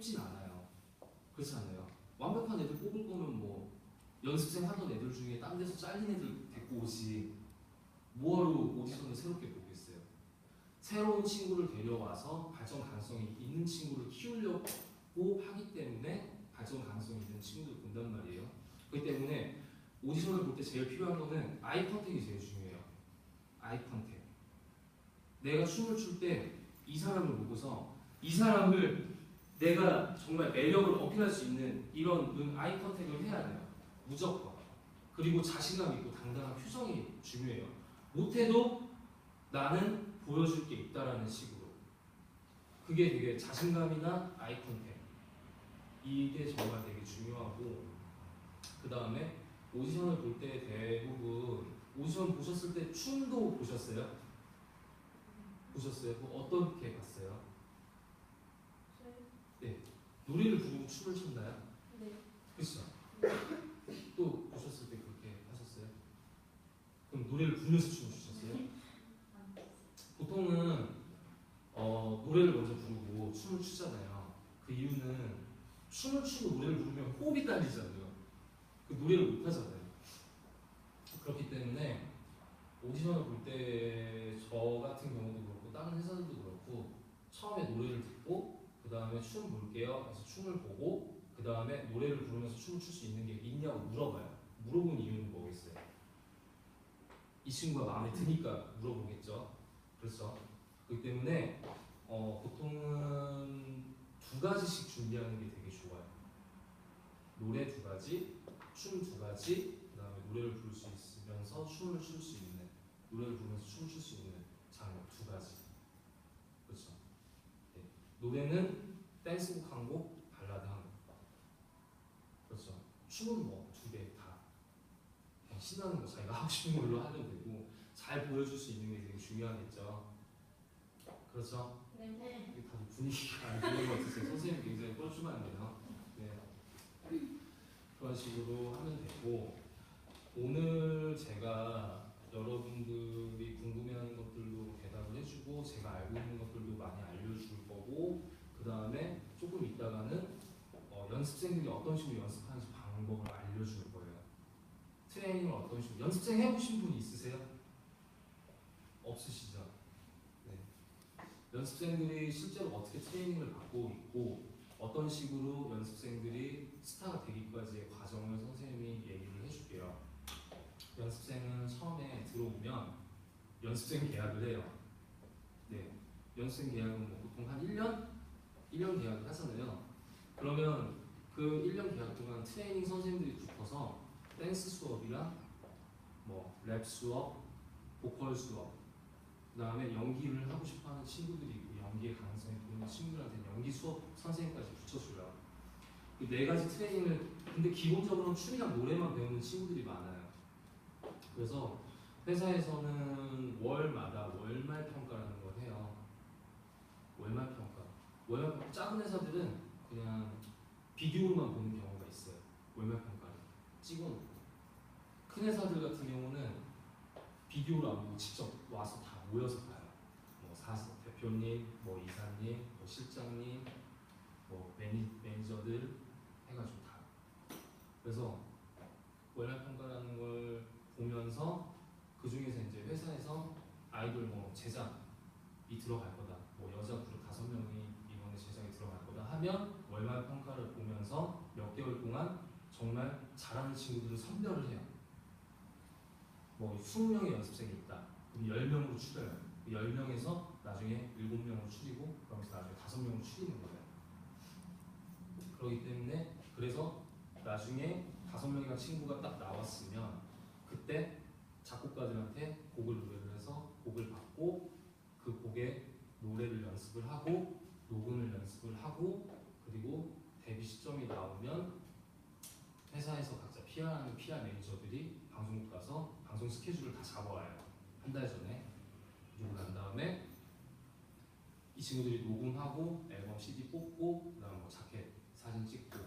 뽑진 않아요. 그렇지 않아요. 완벽한 애들 뽑을 거면 뭐 연습생 하던 애들 중에 딴 데서 잘린 애들 데리고 오지 뭐하러 오디션을 새롭게 보겠어요. 새로운 친구를 데려와서 발전 가능성이 있는 친구를 키우려고 하기 때문에 발전 가능성이 있는 친구들 본단 말이에요. 그렇기 때문에 오디션을 볼 때 제일 필요한 거는 아이 컨택이 제일 중요해요. 아이 컨택. 내가 춤을 출 때 이 사람을 보고서 이 사람을 내가 정말 매력을 어필할 수 있는 이런 응, 아이 컨택을 해야 돼요. 무조건. 그리고 자신감 있고 당당한 표정이 중요해요. 못해도 나는 보여줄 게 있다라는 식으로. 그게 되게 자신감이나 아이 컨택. 이게 정말 되게 중요하고 그 다음에 오디션을 볼 때 대부분 오디션 보셨을 때 춤도 보셨어요? 보셨어요? 어떻게 봤어요? 노래를 부르고 춤을 췄나요? 네. 그렇죠? 또 보셨을 때 그렇게 하셨어요? 그럼 노래를 부르면서 춤을 추셨어요? 보통은 어, 노래를 먼저 부르고 춤을 추잖아요. 그 이유는 춤을 추고 노래를 부르면 호흡이 딸리잖아요. 그 노래를 못 하잖아요. 그렇기 때문에 오디션을 볼 때 저 같은 경우도 그렇고 다른 회사들도 그렇고 처음에 노래를 듣고 그 다음에 춤 볼게요. 그래서 춤을 보고 그 다음에 노래를 부르면서 춤을 출 수 있는 게 있냐고 물어봐요. 물어본 이유는 뭐겠어요? 이 친구가 마음에 드니까 물어보겠죠. 그렇죠. 그렇기 때문에 어, 보통은 두 가지씩 준비하는 게 되게 좋아요. 노래 두 가지, 춤 두 가지, 그 다음에 노래를 부를 수 있으면서 춤을 출 수 있는, 노래를 부르면서 춤을 출 수 있는 장면 두 가지. 노래는 댄스곡 한 곡, 발라드 한 곡. 그렇죠. 춤은 뭐 두 개 다. 신나는 거 자기가 하고 싶은 걸로 하면 되고 잘 보여줄 수 있는 게 되게 중요하겠죠. 그렇죠. 네. 이게 다들 분위기가 안 좋은 것 같으세요. 선생님 굉장히 뻘쭘한데요. 네. 그런 식으로 하면 되고 오늘 제가 여러분들이 궁금해하는 것들도 해주고 제가 알고 있는 것들도 많이 알려줄 거고 그 다음에 조금 있다가는 어, 연습생들이 어떤 식으로 연습하는지 방법을 알려줄 거예요. 트레이닝을 어떤 식으로 연습생 해보신 분 있으세요? 없으시죠? 네. 연습생들이 실제로 어떻게 트레이닝을 받고 있고 어떤 식으로 연습생들이 스타가 되기까지의 과정을 선생님이 얘기를 해줄게요. 연습생은 처음에 들어오면 연습생 계약을 해요. 네, 연습생 계약은 뭐 보통 한 1년? 1년 계약을 하잖아요. 그러면 그 1년 계약 동안 트레이닝 선생님들이 붙어서 댄스 수업이랑 뭐 랩 수업, 보컬 수업, 그 다음에 연기를 하고 싶어 하는 친구들이 있고 연기의 가능성이 보이는 친구들한테 연기 수업 선생님까지 붙여줘요. 그네 가지 트레이닝을 근데 기본적으로는 춤이랑 노래만 배우는 친구들이 많아요. 그래서 회사에서는 월마다 월말 평가라는 걸 해요. 월말 평가. 월말 평가 작은 회사들은 그냥 비디오로만 보는 경우가 있어요. 월말 평가를 찍어놓고 큰 회사들 같은 경우는 비디오를 안 보고 직접 와서 다 모여서 봐요. 뭐 사수 대표님, 뭐 이사님, 뭐 실장님, 뭐 매니, 매니저들 해가지고 다. 그래서 월말 평가라는 걸 보면서 그 중에서 이제 회사에서 아이돌 뭐 제작 이 들어갈 거다. 뭐 여자 그룹 다섯 명이 하면 월말 평가를 보면서 몇 개월 동안 정말 잘하는 친구들을 선별을 해요. 뭐 20명의 연습생이 있다. 그럼 10명으로 줄여요. 그 10명에서 나중에 7명으로 줄이고 그러면서 나중에 5명으로 줄이는 거예요. 그렇기 때문에 그래서 나중에 5명이나 친구가 딱 나왔으면 그때 작곡가들한테 곡을 노래를 해서 곡을 받고 그 곡에 노래를 연습을 하고 녹음을 연습을 하고 그리고 데뷔 시점이 나오면 회사에서 각자 PR하는 PR 매니저들이 방송국 가서 방송 스케줄을 다 잡아와요. 한 달 전에. 그리고 난 다음에 이 친구들이 녹음하고 앨범 CD 뽑고 그다음 뭐 자켓 사진 찍고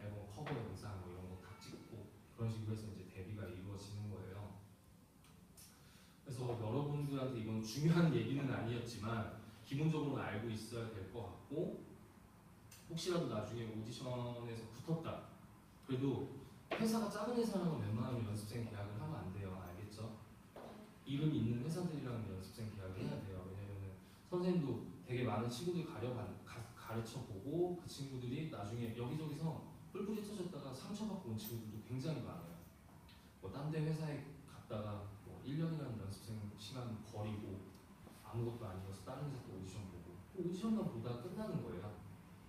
앨범 커버 영상 뭐 이런 거 다 찍고 그런 식으로 해서 이제 데뷔가 이루어지는 거예요. 그래서 여러분들한테 이건 중요한 얘기는 아니었지만 기본적으로 알고 있어야 될 것 같고 혹시라도 나중에 오디션에서 붙었다. 그래도 회사가 작은 회사랑은 웬만하면 연습생 계약을 하면 안 돼요. 알겠죠? 이름 있는 회사들이랑 연습생 계약을 해야 돼요. 왜냐면은 선생님도 되게 많은 친구들 가려 가, 가르쳐 보고 그 친구들이 나중에 여기저기서 뿔뿔이 터졌다가 상처받고 온 친구들도 굉장히 많아요. 뭐 딴 데 회사에 갔다가 뭐 1년이라는 연습생 시간 버리고 아무것도 아니어서 다른 또 오디션 보고 또 오디션만 보다 끝나는 거예요.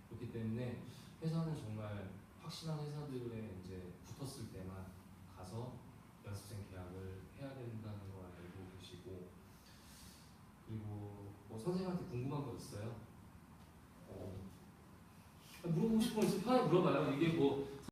그렇기 때문에 회사는 정말 확실한 회사들에 이제 붙었을 때만 가서 연습생 계약을 해야 된다는 걸 알고 계시고 그리고 뭐 선생님한테 궁금한 거 있어요? 어, 물어보고 싶은 거 있으면 편하게 물어봐요. 이게 뭐